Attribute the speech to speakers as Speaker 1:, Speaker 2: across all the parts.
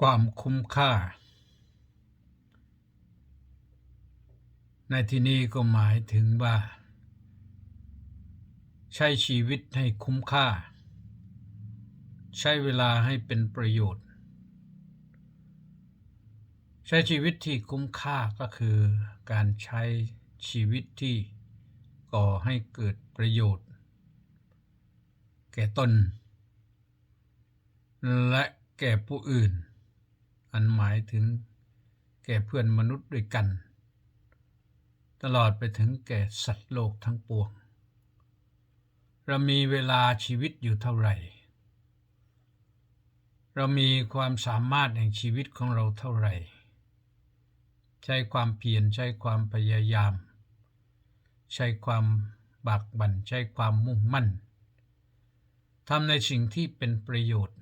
Speaker 1: ความคุ้มค่า ในที่นี้ก็หมายถึงว่า ใช้ชีวิตให้คุ้มค่า ใช้เวลาให้เป็นประโยชน์ ใช้ชีวิตที่คุ้มค่าก็คือการใช้ชีวิตที่ก่อให้เกิดประโยชน์ แก่ตนและแก่ผู้อื่น อันหมายถึงแก่เพื่อนมนุษย์ด้วยกัน ตลอดไปถึงแก่สัตว์โลกทั้งปวง เรามีเวลาชีวิตอยู่เท่าไหร่ เรามีความสามารถแห่งชีวิตของเราเท่าไหร่ ใช้ความเพียรใช้ความพยายาม ใช้ความบากบั่นใช้ความมุ่งมั่นทำในสิ่งที่เป็นประโยชน์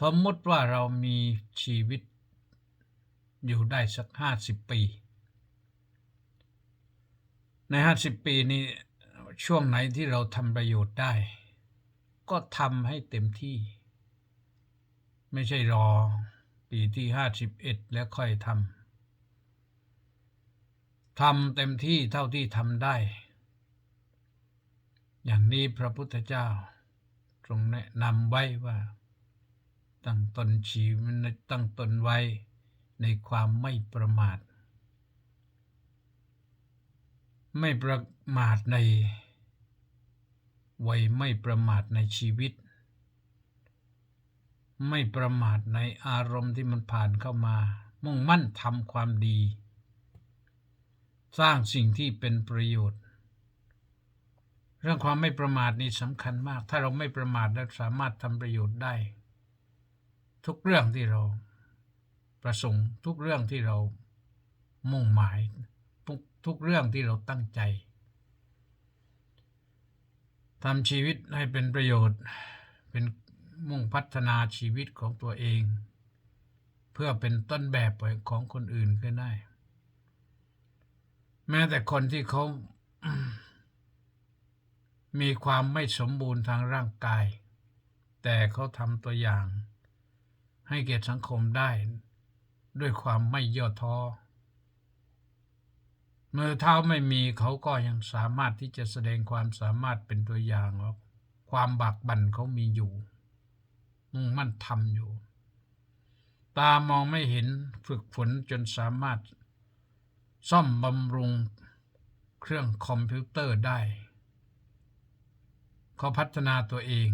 Speaker 1: สมมติว่าเรามีชีวิตอยู่ได้สักห้าสิบปี ในห้าสิบปีนี้ช่วงไหนที่เราทำประโยชน์ได้ ก็ทำให้เต็มที่ ไม่ใช่รอปีที่ห้าสิบเอ็ดแล้วค่อยทำทำเต็มที่เท่าที่ทำได้ อย่างนี้พระพุทธเจ้าทรงแนะนำไว้ว่า ตั้งตนชีวิตตั้งตนไว้ในความไม่ประมาท ไม่ประมาทในวัยไม่ประมาทในชีวิต ไม่ประมาทในอารมณ์ที่มันผ่านเข้ามา มุ่งมั่นทำความดี สร้างสิ่งที่เป็นประโยชน์ เรื่องความไม่ประมาทนี่สำคัญมาก ถ้าเราไม่ประมาทและสามารถทำประโยชน์ได้ ทุกเรื่องที่เราประสงค์ทุกเรื่องที่เรามุ่งหมายทุกทุกเรื่องที่เราตั้งใจทำชีวิตให้เป็นประโยชน์เป็นมุ่งพัฒนาชีวิตของตัวเอง เพื่อเป็นต้นแบบของคนอื่นก็ได้ แม้แต่คนที่เขามีความไม่สมบูรณ์ทางร่างกาย แต่เขาทำตัวอย่าง ให้เกียรติสังคมได้ด้วยความไม่ย่อท้อ มือเท้าไม่มีเขาก็ยังสามารถที่จะแสดงความสามารถเป็นตัวอย่างว่าความบากบั่นเขามีอยู่มุ่งมั่นทำอยู่ ตามองไม่เห็นฝึกฝนจนสามารถ ซ่อมบำรุงเครื่องคอมพิวเตอร์ได้ เขาพัฒนาตัวเอง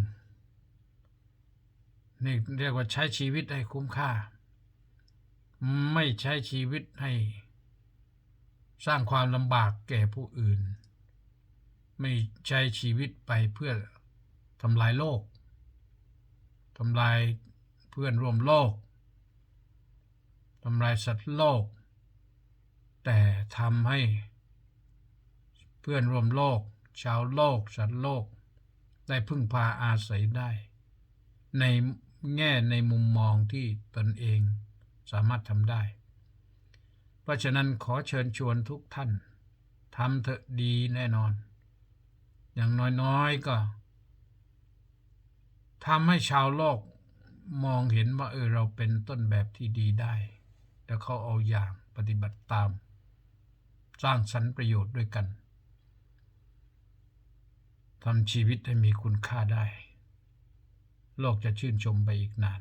Speaker 1: นี่เรียกว่าใช้ชีวิตให้คุ้มค่า ไม่ใช้ชีวิตให้ สร้างความลำบากแก่ผู้อื่น ไม่ใช้ชีวิตไปเพื่อทำลายโลกทำลายเพื่อนร่วมโลกทำลายสัตว์โลก แต่ทำให้ เพื่อนร่วมโลก ชาวโลก สัตว์โลก ได้พึ่งพาอาศัยได้ ใน แง่ในมุมมองที่ตนเองสามารถทำได้ เพราะฉะนั้นขอเชิญชวนทุกท่านทำเถอะดีแน่นอน อย่างน้อยๆก็ทำให้ชาวโลกมองเห็นว่าเออเราเป็นต้นแบบที่ดีได้ แล้วเขาเอาอย่างปฏิบัติตาม สร้างสรรค์ประโยชน์ด้วยกันทำชีวิตให้มีคุณค่าได้ โลกจะชื่นชมไปอีกนาน